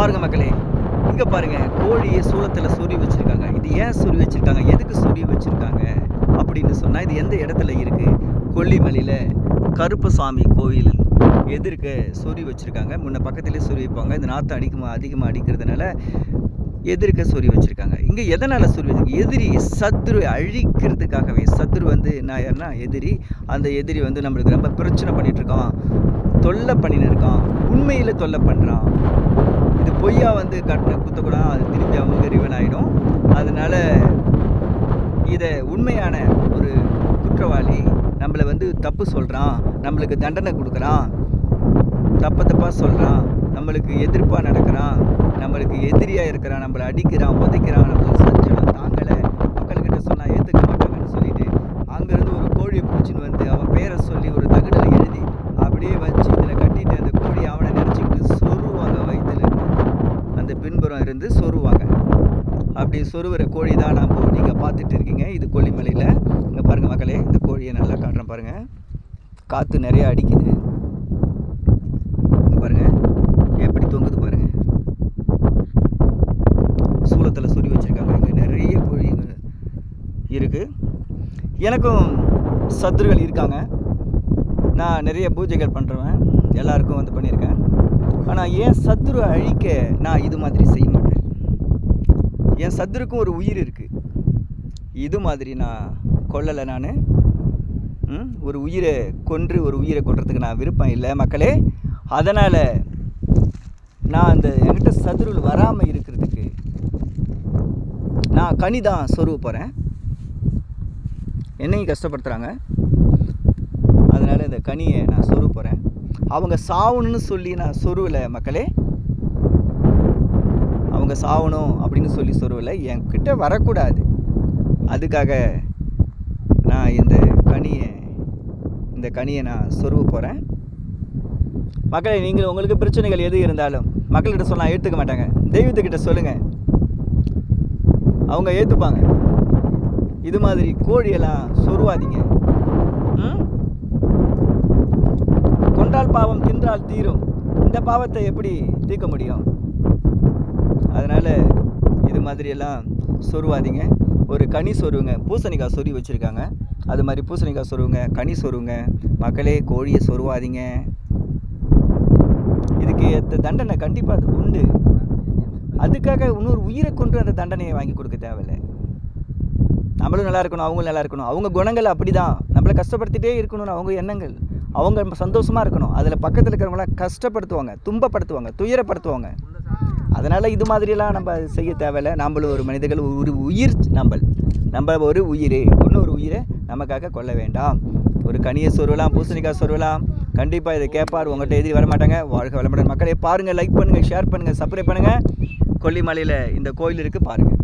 பாருங்க மக்களே இங்க பாருங்க கோழியை சூளத்துல சொறி வச்சிருக்காங்க. இது ஏன் சொறி வச்சிருக்காங்க? எதுக்கு சொறி வச்சிருக்காங்க? அப்படின்னு சொன்னா இது எந்த இடத்துல இருக்கு? கொல்லிமலையில கருப்பசாமி கோவில் எதிர்க்க சொறி வச்சிருக்காங்க. முன்ன பக்கத்துலேயே சொறி வைப்பாங்க. இந்த நாற்று அடிக்குமா அதிகமாக அடிக்கிறதுனால எதிர்க்க சொறி வச்சிருக்காங்க. இங்கே எதனால் சொறி வச்சிருக்காங்க? எதிரி சத்ரு அழிக்கிறதுக்காகவே. சத்ரு வந்து நான் யாருன்னா எதிரி அந்த எதிரி வந்து நம்மளுக்கு ரொம்ப பிரச்சனை பண்ணிட்டு இருக்கான். தொல்லை பண்ணின்னு இருக்கான். உண்மையில் தொல்லை பண்ணுறான் இது பொய்யா வந்து கட்டின குத்தக்கூடாது அது திருப்பி அவங்க ரிவன் ஆகிடும் அதனால் இதை உண்மையான ஒரு குற்றவாளி நம்மளை வந்து தப்பு சொல்கிறான் நம்மளுக்கு தண்டனை கொடுக்குறான் தப்ப தப்பாக சொல்கிறான் நம்மளுக்கு எதிர்ப்பாக நடக்கிறான் நம்மளுக்கு எதிரியாக இருக்கிறான் நம்மளை அடிக்கிறான் உதைக்கிறான் நம்மளுக்கு சஞ்சலம் தாங்கலை மக்கள்கிட்ட சொன்னால் ஏற்றுக்க மாட்டாங்கன்னு சொல்லிட்டு அங்கேருந்து ஒரு கோழியை பிடிச்சின்னு வந்து அவன் பேரை சொல்லி ஒரு தகடில் எழுதி அப்படியே வச்சு இதில் கட்டிட்டு அந்த கோழி அவனை நினச்சிக்கிட்டு சொருவாங்க வயிற்றுல அந்த பின்புறம் இருந்து சொருவாங்க அப்படி சொருகிற கோழி தான் நாம் நீங்கள் பார்த்துட்டு இருக்கீங்க. இது கொல்லிமலையில். இங்கே பாருங்கள் மக்களே இந்த கோழியை நல்லா காட்டுறேன் பாருங்கள் காற்று நிறைய அடிக்குது. பாருங்கள் எப்படி தொங்குது பாருங்கள் சூளத்தில் சொறி வச்சுருக்காங்க. இங்கே நிறைய கோழி இருக்குது எனக்கும் சத்துருகள் இருக்காங்க. நான் நிறைய பூஜைகள் பண்ணுறவன் எல்லாருக்கும் வந்து பண்ணியிருக்கேன். ஆனால் ஏன் சத்துரு அழிக்க நான் இது மாதிரி செய்ய மாட்டேன்? என் சத்துருக்கும் ஒரு உயிர் இருக்குது இது மாதிரி நான் கொல்லலை நான். ம், ஒரு உயிரை கொன்று ஒரு உயிரை கொள்றதுக்கு நான் விருப்பம் இல்லை மக்களே. அதனால் நான் அந்த என்கிட்ட சதுருள் வராமல் இருக்கிறதுக்கு நான் கனி தான் சொருவ போகிறேன் என்னையும் கஷ்டப்படுத்துகிறாங்க அதனால் இந்த கனியை நான் சொருவ போகிறேன் அவங்க சாவணும்னு சொல்லி நான் சொருவலை மக்களே. அவங்க சாவணும் அப்படின்னு சொல்லி சொல்லலை என்கிட்ட வரக்கூடாது. அதுக்காக நான் இந்த கனியை இந்த கனியை நான் சொருவ போகிறேன் மக்களை நீங்கள் உங்களுக்கு பிரச்சனைகள் எது இருந்தாலும் மக்கள்கிட்ட சொன்னால் ஏற்றுக்க மாட்டாங்க. தெய்வத்துக்கிட்ட சொல்லுங்கள் அவங்க ஏற்றுப்பாங்க இது மாதிரி கோழியெல்லாம் சொருவாதீங்க. கொன்றால் பாவம் தின்றால் தீரும். இந்த பாவத்தை எப்படி தீர்க்க முடியும்? மாதிரியெல்லாம் சொருவாதீங்க. ஒரு கனி சொருவுங்க பூசணிக்காய் சொருவி வச்சுருக்காங்க. அது மாதிரி பூசணிக்காய் சொருவுங்க கனி சொருவுங்க. மக்களே கோழியை சொருவாதீங்க. இதுக்கு ஏற்ற தண்டனை கண்டிப்பாக அது உண்டு. அதுக்காக இன்னொரு உயிரை கொண்டு அந்த தண்டனையை வாங்கி கொடுக்க தேவையில்லை. நம்மளும் நல்லா இருக்கணும் அவங்களும் நல்லா இருக்கணும். அவங்க குணங்கள் அப்படி தான் நம்மளை கஷ்டப்படுத்திட்டே இருக்கணும்னு அவங்க எண்ணங்கள். அவங்க சந்தோஷமாக இருக்கணும். அதில் பக்கத்தில் இருக்கிறவங்களாம் கஷ்டப்படுத்துவாங்க துன்பப்படுத்துவாங்க துயரப்படுத்துவாங்க. அதனால் இது மாதிரிலாம் நம்ம செய்ய தேவையில்லை. நம்மளும் ஒரு மனிதர்கள் ஒரு உயிர் நம்ம நம்ம ஒரு உயிர். இன்னொரு உயிரை நமக்காக கொள்ள வேண்டாம். ஒரு கனியை சொருவலாம் பூசணிக்காய் சொருவலாம் கண்டிப்பாக இதை கேட்பார் உங்கள்கிட்ட எதிரி வர மாட்டாங்க. வாழ்க வளமுடன். மக்களே பாருங்கள் லைக் பண்ணுங்கள் ஷேர் பண்ணுங்கள் சப்ஸ்கிரைப் பண்ணுங்கள் கொல்லிமலையில் இந்த கோயில் இருக்குது பாருங்கள்